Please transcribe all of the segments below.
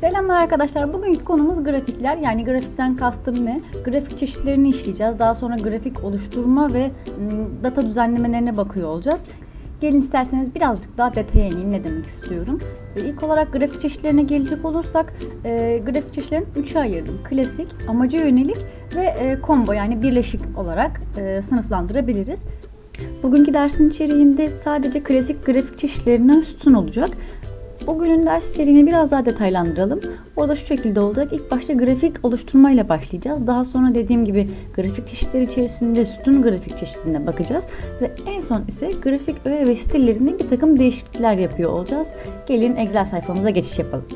Selamlar arkadaşlar. Bugünkü konumuz grafikler. Yani grafikten kastım ne? Grafik çeşitlerini işleyeceğiz. Daha sonra grafik oluşturma ve ım, data düzenlemelerine bakıyor olacağız. Gelin isterseniz birazcık daha detaya ineyim ne demek istiyorum. İlk olarak grafik çeşitlerine gelecek olursak e, grafik çeşitlerini üçe ayırdım. Klasik, amaca yönelik ve e, combo yani birleşik olarak e, sınıflandırabiliriz. Bugünkü dersin içeriğinde sadece klasik grafik çeşitlerinden sütun olacak. Bugünün ders içeriğini biraz daha detaylandıralım. O da şu şekilde olacak. İlk başta grafik oluşturmayla başlayacağız. Daha sonra dediğim gibi grafik çeşitleri içerisinde sütun grafik çeşitine bakacağız. Ve en son ise grafik öğe ve stillerinde bir takım değişiklikler yapıyor olacağız. Gelin Excel sayfamıza geçiş yapalım.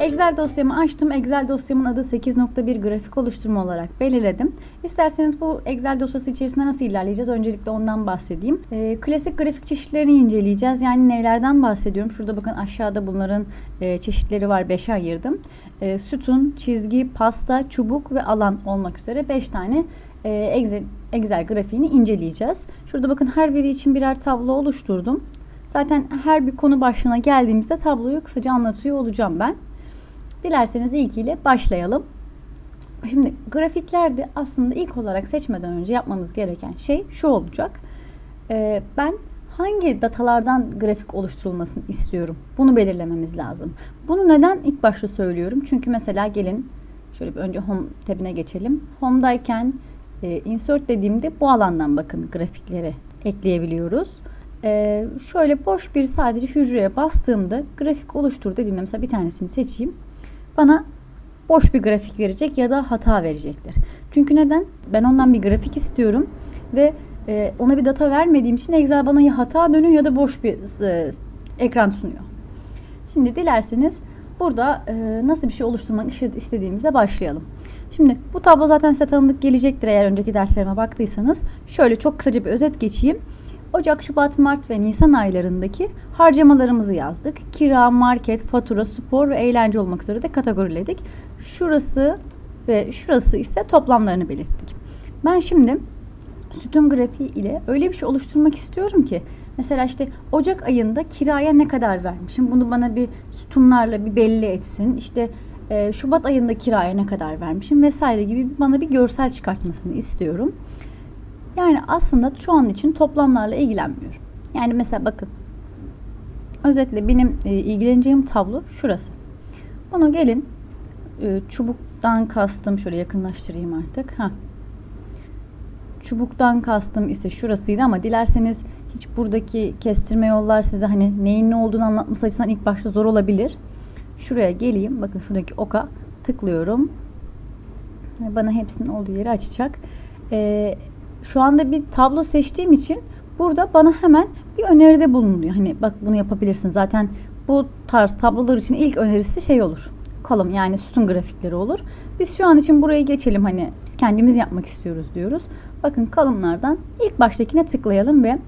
Excel dosyamı açtım. Excel dosyamın adı 8.1 grafik oluşturma olarak belirledim. İsterseniz bu Excel dosyası içerisinde nasıl ilerleyeceğiz? Öncelikle ondan bahsedeyim. Ee, klasik grafik çeşitlerini inceleyeceğiz. Yani nelerden bahsediyorum? Şurada bakın aşağıda bunların e, çeşitleri var. 5'e ayırdım. E, sütun, çizgi, pasta, çubuk ve alan olmak üzere 5 tane e, Excel, Excel grafiğini inceleyeceğiz. Şurada bakın her biri için birer tablo oluşturdum. Zaten her bir konu başlığına geldiğimizde tabloyu kısaca anlatıyor olacağım ben. Dilerseniz ilkiyle başlayalım. Şimdi grafiklerde aslında ilk olarak seçmeden önce yapmamız gereken şey şu olacak. Ee, ben hangi datalardan grafik oluşturulmasını istiyorum? Bunu belirlememiz lazım. Bunu neden ilk başta söylüyorum? Çünkü mesela gelin şöyle bir önce home tabine geçelim. Home'dayken e, insert dediğimde bu alandan bakın grafikleri ekleyebiliyoruz. Ee, şöyle boş bir sadece hücreye bastığımda grafik oluştur dediğimde mesela bir tanesini seçeyim bana boş bir grafik verecek ya da hata verecektir. Çünkü neden? Ben ondan bir grafik istiyorum ve e, ona bir data vermediğim için Excel bana ya hata dönüyor ya da boş bir e, ekran sunuyor. Şimdi dilerseniz burada e, nasıl bir şey oluşturmak istediğimize başlayalım. Şimdi bu tablo zaten size tanıdık gelecektir eğer önceki derslerime baktıysanız. Şöyle çok kısaca bir özet geçeyim. Ocak, Şubat, Mart ve Nisan aylarındaki harcamalarımızı yazdık. Kira, market, fatura, spor ve eğlence olmak üzere de kategoriledik. Şurası ve şurası ise toplamlarını belirttik. Ben şimdi sütun grafiği ile öyle bir şey oluşturmak istiyorum ki mesela işte Ocak ayında kiraya ne kadar vermişim bunu bana bir sütunlarla bir belli etsin. İşte e, Şubat ayında kiraya ne kadar vermişim vesaire gibi bana bir görsel çıkartmasını istiyorum. Yani aslında şu an için toplamlarla ilgilenmiyorum. Yani mesela bakın. Özetle benim e, ilgileneceğim tablo şurası. Bunu gelin e, çubuktan kastım şöyle yakınlaştırayım artık. Ha. Çubuktan kastım ise şurasıydı ama dilerseniz hiç buradaki kestirme yollar size hani neyin ne olduğunu anlatması açısından ilk başta zor olabilir. Şuraya geleyim. Bakın şuradaki oka tıklıyorum. Bana hepsinin olduğu yeri açacak. Ee, şu anda bir tablo seçtiğim için burada bana hemen bir öneride bulunuyor. Hani bak bunu yapabilirsin. Zaten bu tarz tablolar için ilk önerisi şey olur. Kolum yani sütun grafikleri olur. Biz şu an için buraya geçelim hani biz kendimiz yapmak istiyoruz diyoruz. Bakın kalımlardan ilk baştakine tıklayalım ve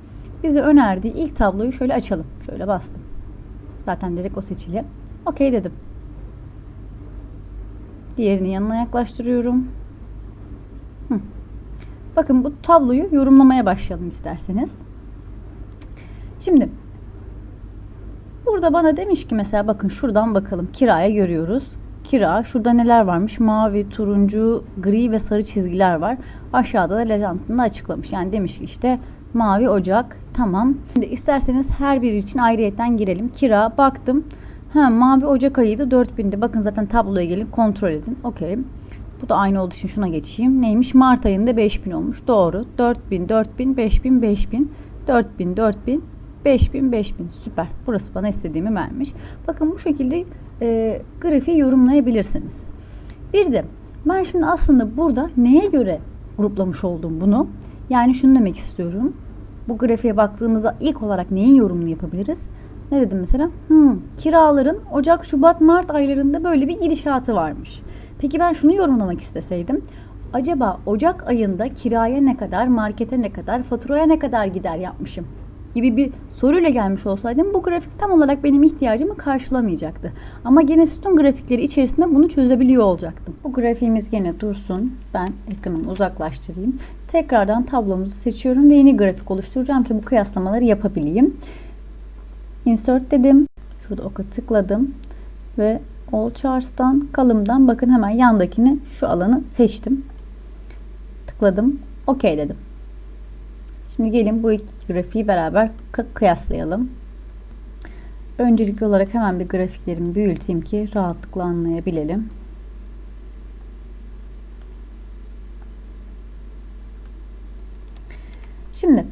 bize önerdiği ilk tabloyu şöyle açalım. Şöyle bastım. Zaten direkt o seçili. Okey dedim. Diğerini yanına yaklaştırıyorum. Hı. Bakın bu tabloyu yorumlamaya başlayalım isterseniz. Şimdi burada bana demiş ki mesela bakın şuradan bakalım kiraya görüyoruz. Kira şurada neler varmış? Mavi, turuncu, gri ve sarı çizgiler var. Aşağıda da lejantında açıklamış. Yani demiş ki işte mavi ocak tamam. Şimdi isterseniz her biri için ayrıyetten girelim. Kira baktım. Ha mavi ocak ayıydı 4000'di. Bakın zaten tabloya gelin kontrol edin. Okey. Bu da aynı olduğu için şuna geçeyim. Neymiş? Mart ayında 5000 olmuş. Doğru. 4000, 4000, 5000, 5000, 4000, 4000, 5000, 5000. Süper. Burası bana istediğimi vermiş. Bakın bu şekilde e, grafiği yorumlayabilirsiniz. Bir de ben şimdi aslında burada neye göre gruplamış oldum bunu? Yani şunu demek istiyorum. Bu grafiğe baktığımızda ilk olarak neyin yorumunu yapabiliriz? Ne dedim mesela? Hmm, kiraların Ocak, Şubat, Mart aylarında böyle bir gidişatı varmış. Peki ben şunu yorumlamak isteseydim. Acaba Ocak ayında kiraya ne kadar, markete ne kadar, faturaya ne kadar gider yapmışım gibi bir soruyla gelmiş olsaydım bu grafik tam olarak benim ihtiyacımı karşılamayacaktı. Ama gene sütun grafikleri içerisinde bunu çözebiliyor olacaktım. Bu grafiğimiz gene dursun. Ben ekranımı uzaklaştırayım. Tekrardan tablomuzu seçiyorum ve yeni grafik oluşturacağım ki bu kıyaslamaları yapabileyim. Insert dedim. Şurada oka tıkladım ve All Charts'tan kalımdan bakın hemen yandakini şu alanı seçtim. Tıkladım. OK dedim. Şimdi gelin bu iki grafiği beraber kıyaslayalım. Öncelikli olarak hemen bir grafiklerimi büyüteyim ki rahatlıkla anlayabilelim. Şimdi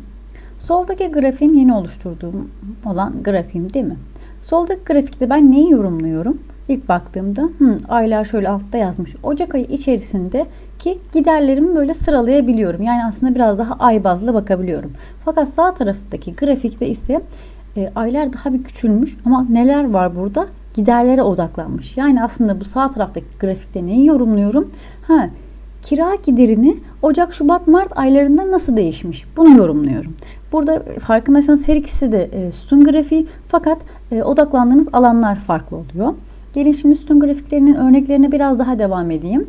soldaki grafiğim yeni oluşturduğum olan grafiğim değil mi? Soldaki grafikte ben neyi yorumluyorum? İlk baktığımda hı, aylar şöyle altta yazmış. Ocak ayı içerisinde ki giderlerimi böyle sıralayabiliyorum. Yani aslında biraz daha ay bazlı bakabiliyorum. Fakat sağ taraftaki grafikte ise e, aylar daha bir küçülmüş ama neler var burada? Giderlere odaklanmış. Yani aslında bu sağ taraftaki grafikte neyi yorumluyorum? Ha, kira giderini Ocak, Şubat, Mart aylarında nasıl değişmiş? Bunu yorumluyorum. Burada farkındaysanız her ikisi de e, sütun grafiği fakat e, odaklandığınız alanlar farklı oluyor. Gelin şimdi sütun grafiklerinin örneklerine biraz daha devam edeyim.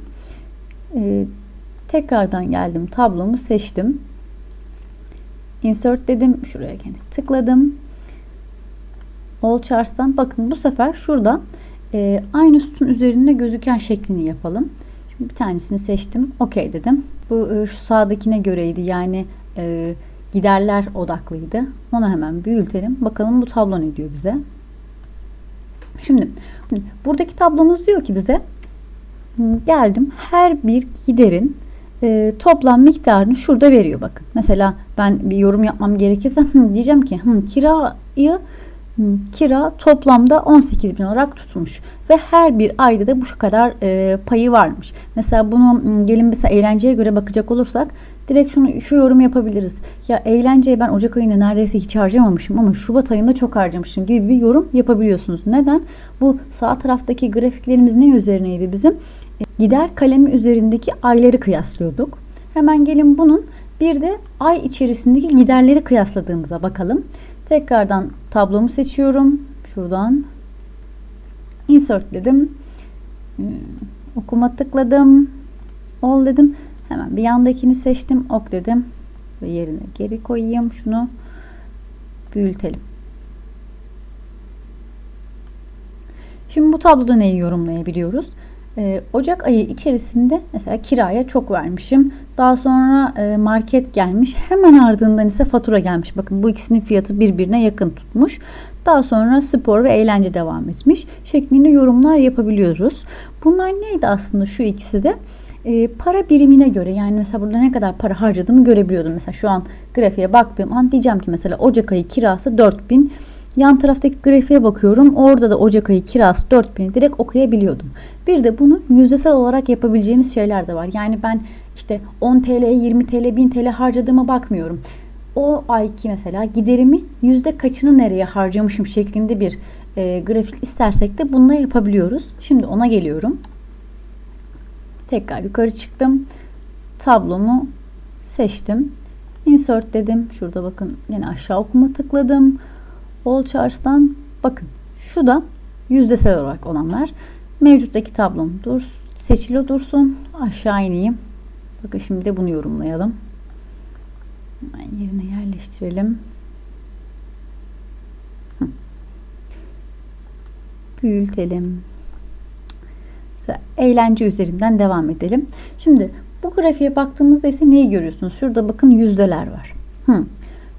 E, tekrardan geldim tablomu seçtim. Insert dedim. Şuraya gene tıkladım. All Charts'tan bakın bu sefer şurada e, aynı sütun üzerinde gözüken şeklini yapalım. Şimdi bir tanesini seçtim. OK dedim. Bu e, şu sağdakine göreydi. Yani e, giderler odaklıydı. Onu hemen büyütelim. Bakalım bu tablo ne diyor bize. Şimdi buradaki tablomuz diyor ki bize geldim her bir giderin e, toplam miktarını şurada veriyor bakın. Mesela ben bir yorum yapmam gerekirse hı, diyeceğim ki hı, kirayı kira toplamda 18 bin olarak tutmuş ve her bir ayda da bu kadar e, payı varmış. Mesela bunu gelin mesela eğlenceye göre bakacak olursak direkt şunu şu yorum yapabiliriz. Ya eğlenceye ben Ocak ayında neredeyse hiç harcamamışım ama Şubat ayında çok harcamışım gibi bir yorum yapabiliyorsunuz. Neden? Bu sağ taraftaki grafiklerimiz ne üzerineydi bizim? E, gider kalemi üzerindeki ayları kıyaslıyorduk. Hemen gelin bunun bir de ay içerisindeki giderleri kıyasladığımıza bakalım. Tekrardan tablomu seçiyorum. Şuradan insert dedim. Hmm, okuma tıkladım. All dedim. Hemen bir yandakini seçtim. Ok dedim. Ve yerine geri koyayım. Şunu büyütelim. Şimdi bu tabloda neyi yorumlayabiliyoruz? Ee, Ocak ayı içerisinde mesela kiraya çok vermişim. Daha sonra e, market gelmiş. Hemen ardından ise fatura gelmiş. Bakın bu ikisinin fiyatı birbirine yakın tutmuş. Daha sonra spor ve eğlence devam etmiş. Şeklinde yorumlar yapabiliyoruz. Bunlar neydi aslında şu ikisi de? E, para birimine göre yani mesela burada ne kadar para harcadığımı görebiliyordum. Mesela şu an grafiğe baktığım an diyeceğim ki mesela Ocak ayı kirası 4000 Yan taraftaki grafiğe bakıyorum. Orada da Ocak ayı kirası 4000 direkt okuyabiliyordum. Bir de bunu yüzdesel olarak yapabileceğimiz şeyler de var. Yani ben işte 10 TL, 20 TL, 1000 TL harcadığıma bakmıyorum. O ayki mesela giderimi yüzde kaçını nereye harcamışım şeklinde bir e, grafik istersek de bununla yapabiliyoruz. Şimdi ona geliyorum. Tekrar yukarı çıktım. Tablomu seçtim. Insert dedim. Şurada bakın yine aşağı okuma tıkladım. All Charts'tan bakın şu da yüzdesel olarak olanlar. Mevcuttaki tablom dur, seçili dursun. Aşağı ineyim. Bakın şimdi de bunu yorumlayalım. Yerine yerleştirelim. Büyütelim. Mesela eğlence üzerinden devam edelim. Şimdi bu grafiğe baktığımızda ise neyi görüyorsunuz? Şurada bakın yüzdeler var. Hı.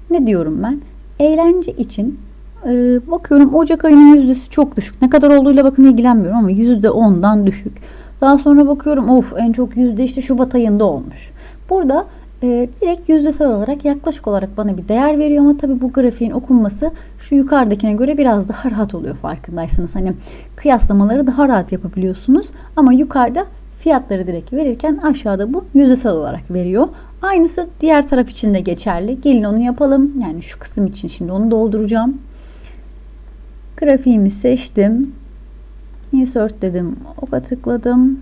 Ne diyorum ben? Eğlence için ee, bakıyorum Ocak ayının yüzdesi çok düşük. Ne kadar olduğuyla bakın ilgilenmiyorum ama yüzde ondan düşük. Daha sonra bakıyorum of en çok yüzde işte Şubat ayında olmuş. Burada e, direkt yüzdesel olarak yaklaşık olarak bana bir değer veriyor ama tabii bu grafiğin okunması şu yukarıdakine göre biraz daha rahat oluyor farkındaysanız. Hani kıyaslamaları daha rahat yapabiliyorsunuz ama yukarıda fiyatları direkt verirken aşağıda bu yüzdesel olarak veriyor. Aynısı diğer taraf için de geçerli. Gelin onu yapalım. Yani şu kısım için şimdi onu dolduracağım. Grafiğimi seçtim. Insert dedim. Oka tıkladım.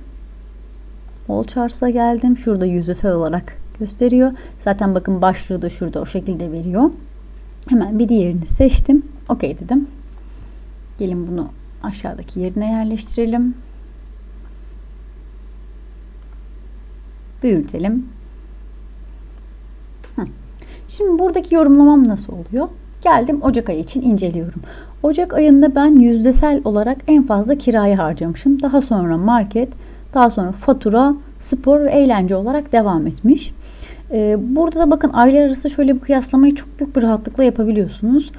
All Charts'a geldim. Şurada yüzdesel olarak gösteriyor. Zaten bakın başlığı da şurada o şekilde veriyor. Hemen bir diğerini seçtim. OK dedim. Gelin bunu aşağıdaki yerine yerleştirelim. Büyütelim. Şimdi buradaki yorumlamam nasıl oluyor? Geldim Ocak ayı için inceliyorum. Ocak ayında ben yüzdesel olarak en fazla kirayı harcamışım. Daha sonra market, daha sonra fatura, spor ve eğlence olarak devam etmiş. Ee, burada da bakın aylar arası şöyle bir kıyaslamayı çok büyük bir rahatlıkla yapabiliyorsunuz.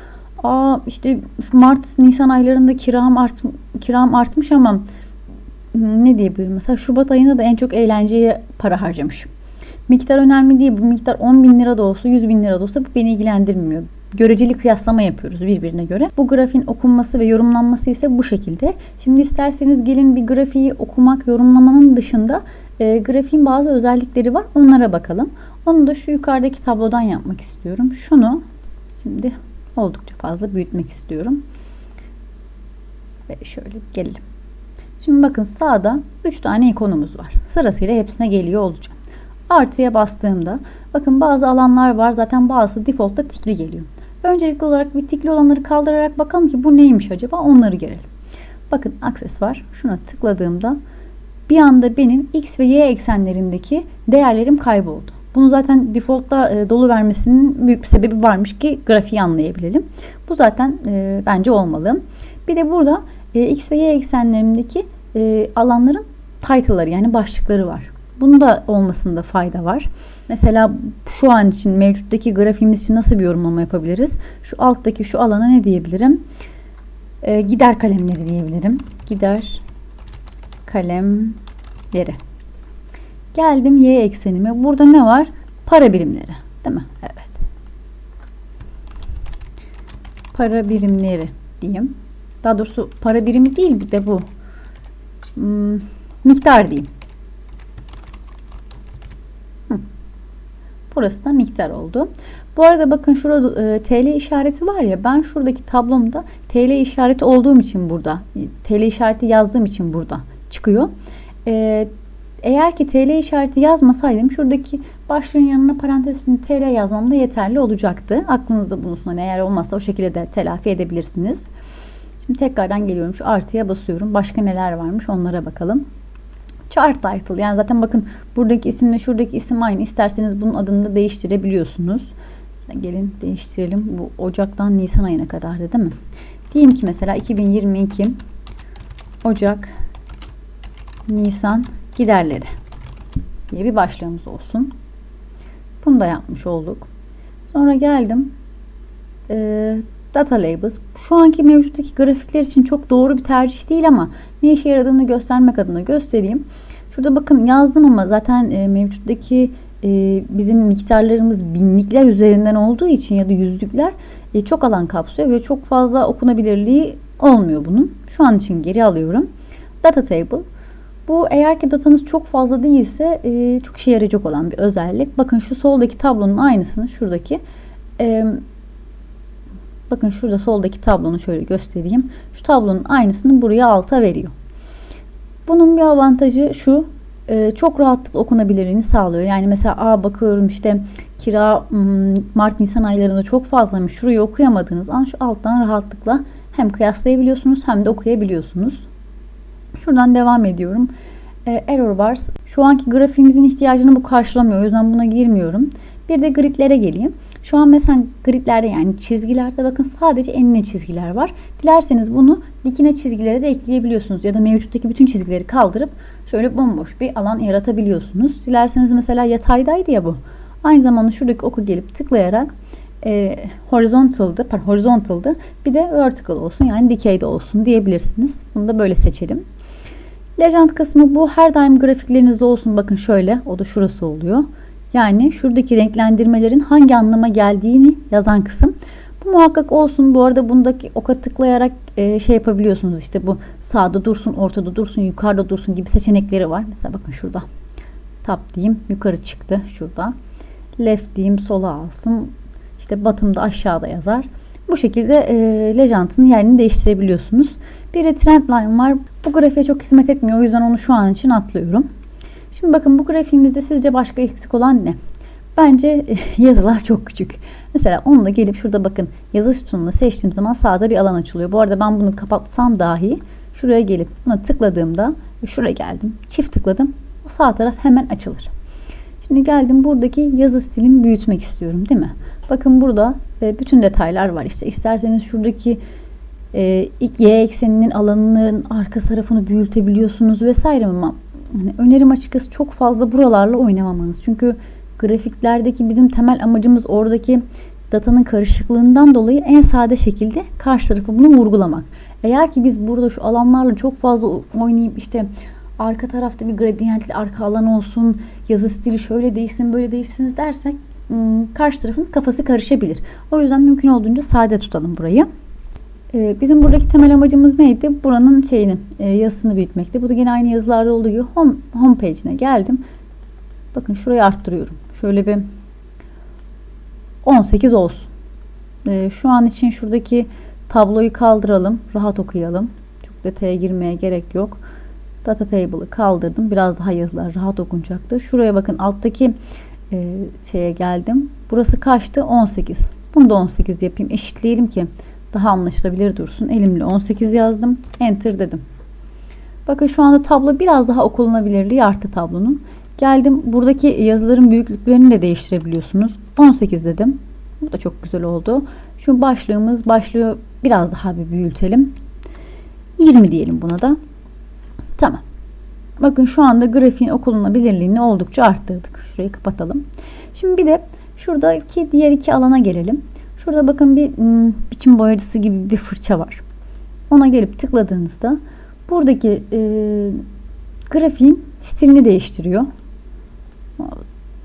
Aa işte Mart, Nisan aylarında kiram art kiram artmış ama hmm, ne diyebilirim? Mesela Şubat ayında da en çok eğlenceye para harcamışım. Miktar önemli değil. Bu miktar 10 bin lira da olsa 100 bin lira da olsa bu beni ilgilendirmiyor. Göreceli kıyaslama yapıyoruz birbirine göre. Bu grafiğin okunması ve yorumlanması ise bu şekilde. Şimdi isterseniz gelin bir grafiği okumak, yorumlamanın dışında e, grafiğin bazı özellikleri var. Onlara bakalım. Onu da şu yukarıdaki tablodan yapmak istiyorum. Şunu şimdi oldukça fazla büyütmek istiyorum. Ve şöyle gelelim. Şimdi bakın sağda 3 tane ikonumuz var. Sırasıyla hepsine geliyor olacağım. Artıya bastığımda bakın bazı alanlar var. Zaten bazısı default'ta tikli geliyor. Öncelikli olarak bir tikli olanları kaldırarak bakalım ki bu neymiş acaba onları görelim. Bakın akses var. Şuna tıkladığımda bir anda benim x ve y eksenlerindeki değerlerim kayboldu. Bunu zaten default'ta e, dolu vermesinin büyük bir sebebi varmış ki grafiği anlayabilelim. Bu zaten e, bence olmalı. Bir de burada e, x ve y eksenlerindeki e, alanların title'ları yani başlıkları var. Bunun da olmasında fayda var. Mesela şu an için mevcuttaki grafiğimiz için nasıl bir yorumlama yapabiliriz? Şu alttaki şu alana ne diyebilirim? E, gider kalemleri diyebilirim. Gider kalemleri. Geldim y eksenime. Burada ne var? Para birimleri. Değil mi? Evet. Para birimleri diyeyim. Daha doğrusu para birimi değil bir de bu. Hmm, miktar diyeyim. Burası da miktar oldu. Bu arada bakın şurada e, TL işareti var ya ben şuradaki tablomda TL işareti olduğum için burada TL işareti yazdığım için burada çıkıyor. E, eğer ki TL işareti yazmasaydım şuradaki başlığın yanına parantezini TL yazmam da yeterli olacaktı. Aklınızda bulunsun. Eğer olmazsa o şekilde de telafi edebilirsiniz. Şimdi tekrardan geliyorum. Şu artıya basıyorum. Başka neler varmış onlara bakalım. Chart title yani zaten bakın buradaki isimle şuradaki isim aynı. İsterseniz bunun adını da değiştirebiliyorsunuz. Gelin değiştirelim. Bu Ocak'tan Nisan ayına kadar da değil mi? Diyeyim ki mesela 2022 Ocak Nisan giderleri diye bir başlığımız olsun. Bunu da yapmış olduk. Sonra geldim. E, data labels. Şu anki mevcuttaki grafikler için çok doğru bir tercih değil ama ne işe yaradığını göstermek adına göstereyim. Şurada bakın yazdım ama zaten e, mevcuttaki e, bizim miktarlarımız binlikler üzerinden olduğu için ya da yüzlükler e, çok alan kapsıyor ve çok fazla okunabilirliği olmuyor bunun. Şu an için geri alıyorum. Data table. Bu eğer ki datanız çok fazla değilse e, çok işe yarayacak olan bir özellik. Bakın şu soldaki tablonun aynısını şuradaki e, bakın şurada soldaki tablonu şöyle göstereyim. Şu tablonun aynısını buraya alta veriyor. Bunun bir avantajı şu e, çok rahatlıkla okunabilirliğini sağlıyor. Yani mesela a bakıyorum işte kira Mart Nisan aylarında çok fazlaymış. Şurayı okuyamadığınız an şu alttan rahatlıkla hem kıyaslayabiliyorsunuz hem de okuyabiliyorsunuz. Şuradan devam ediyorum. E, error bars. Şu anki grafiğimizin ihtiyacını bu karşılamıyor. O yüzden buna girmiyorum. Bir de gridlere geleyim. Şu an mesela gridlerde yani çizgilerde bakın sadece enine çizgiler var. Dilerseniz bunu dikine çizgilere de ekleyebiliyorsunuz. Ya da mevcuttaki bütün çizgileri kaldırıp şöyle bomboş bir alan yaratabiliyorsunuz. Dilerseniz mesela yataydaydı ya bu. Aynı zamanda şuradaki oku gelip tıklayarak e, horizontal'dı, pardon, horizontal'dı. Bir de vertical olsun yani dikeyde olsun diyebilirsiniz. Bunu da böyle seçelim. Legend kısmı bu her daim grafiklerinizde olsun. Bakın şöyle o da şurası oluyor. Yani şuradaki renklendirmelerin hangi anlama geldiğini yazan kısım. Bu muhakkak olsun. Bu arada bundaki oka tıklayarak e, şey yapabiliyorsunuz. İşte bu sağda dursun, ortada dursun, yukarıda dursun gibi seçenekleri var. Mesela bakın şurada. Tab diyeyim yukarı çıktı şurada. Left diyeyim sola alsın. İşte bottom'da aşağıda yazar. Bu şekilde e, Legent'ın yerini değiştirebiliyorsunuz. Bir de trendline var. Bu grafiğe çok hizmet etmiyor. O yüzden onu şu an için atlıyorum. Şimdi bakın bu grafiğimizde sizce başka eksik olan ne? Bence yazılar çok küçük. Mesela onunla gelip şurada bakın yazı sütununu seçtiğim zaman sağda bir alan açılıyor. Bu arada ben bunu kapatsam dahi şuraya gelip buna tıkladığımda şuraya geldim. Çift tıkladım. O sağ taraf hemen açılır. Şimdi geldim buradaki yazı stilimi büyütmek istiyorum değil mi? Bakın burada e, bütün detaylar var. İşte isterseniz şuradaki e, y ekseninin alanının arka tarafını büyütebiliyorsunuz vesaire ama hani önerim açıkçası çok fazla buralarla oynamamanız. Çünkü grafiklerdeki bizim temel amacımız oradaki datanın karışıklığından dolayı en sade şekilde karşı tarafı bunu vurgulamak. Eğer ki biz burada şu alanlarla çok fazla oynayıp işte arka tarafta bir gradiyentli arka alan olsun, yazı stili şöyle değişsin, böyle değişsin dersek karşı tarafın kafası karışabilir. O yüzden mümkün olduğunca sade tutalım burayı. Bizim buradaki temel amacımız neydi? Buranın şeyini, yazısını büyütmekti. Bu da yine aynı yazılarda olduğu gibi home, home page'ine geldim. Bakın şurayı arttırıyorum. Şöyle bir 18 olsun. Şu an için şuradaki tabloyu kaldıralım. Rahat okuyalım. Çok detaya girmeye gerek yok. Data table'ı kaldırdım. Biraz daha yazılar rahat okunacaktı. Şuraya bakın alttaki e, şeye geldim. Burası kaçtı? 18. Bunu da 18 yapayım. Eşitleyelim ki daha anlaşılabilir dursun. Elimle 18 yazdım. Enter dedim. Bakın şu anda tablo biraz daha okunabilirliği arttı tablonun. Geldim buradaki yazıların büyüklüklerini de değiştirebiliyorsunuz. 18 dedim. Bu da çok güzel oldu. Şu başlığımız başlığı biraz daha bir büyütelim. 20 diyelim buna da. Tamam. Bakın şu anda grafiğin okunabilirliğini oldukça arttırdık. Şurayı kapatalım. Şimdi bir de şuradaki diğer iki alana gelelim. Şurada bakın bir ım, biçim boyacısı gibi bir fırça var. Ona gelip tıkladığınızda buradaki e, grafiğin stilini değiştiriyor.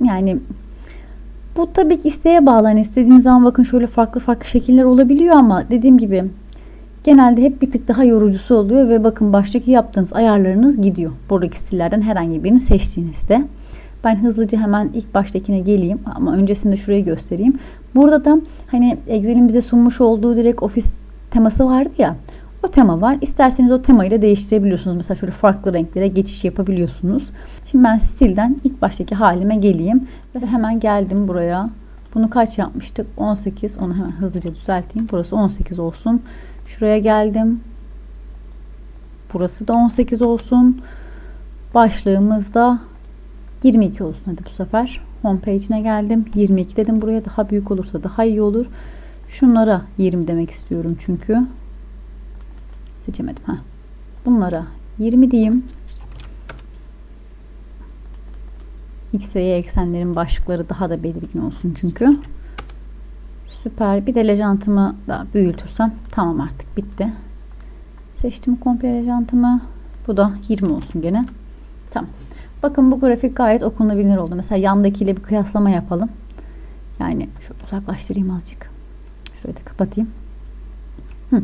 Yani bu tabii ki isteğe bağlı. Hani istediğiniz zaman bakın şöyle farklı farklı şekiller olabiliyor ama dediğim gibi genelde hep bir tık daha yorucusu oluyor ve bakın baştaki yaptığınız ayarlarınız gidiyor. Buradaki stillerden herhangi birini seçtiğinizde. Ben hızlıca hemen ilk baştakine geleyim ama öncesinde şurayı göstereyim. Burada da hani Excel'in bize sunmuş olduğu direkt ofis teması vardı ya. O tema var. İsterseniz o temayı da değiştirebiliyorsunuz. Mesela şöyle farklı renklere geçiş yapabiliyorsunuz. Şimdi ben stilden ilk baştaki halime geleyim. Ve hemen geldim buraya. Bunu kaç yapmıştık? 18. Onu hemen hızlıca düzelteyim. Burası 18 olsun. Şuraya geldim. Burası da 18 olsun. Başlığımız da 22 olsun hadi bu sefer. Home page'ine geldim. 22 dedim. Buraya daha büyük olursa daha iyi olur. Şunlara 20 demek istiyorum çünkü. Seçemedim. ha. Bunlara 20 diyeyim. X ve Y eksenlerin başlıkları daha da belirgin olsun çünkü. Süper. Bir de lejantımı da büyütürsem tamam artık bitti. Seçtim komple lejantımı. Bu da 20 olsun gene. Tamam. Bakın bu grafik gayet okunabilir oldu. Mesela yandakiyle bir kıyaslama yapalım. Yani şöyle uzaklaştırayım azıcık. Şurayı da kapatayım. Hı.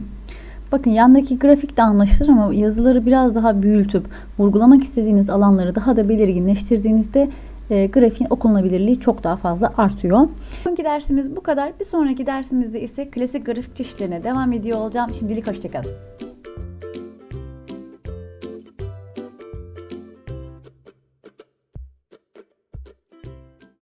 Bakın yandaki grafik de anlaşılır ama yazıları biraz daha büyütüp vurgulamak istediğiniz alanları daha da belirginleştirdiğinizde e, grafiğin okunabilirliği çok daha fazla artıyor. Bugünkü dersimiz bu kadar. Bir sonraki dersimizde ise klasik grafik çeşitlerine devam ediyor olacağım. Şimdilik hoşçakalın.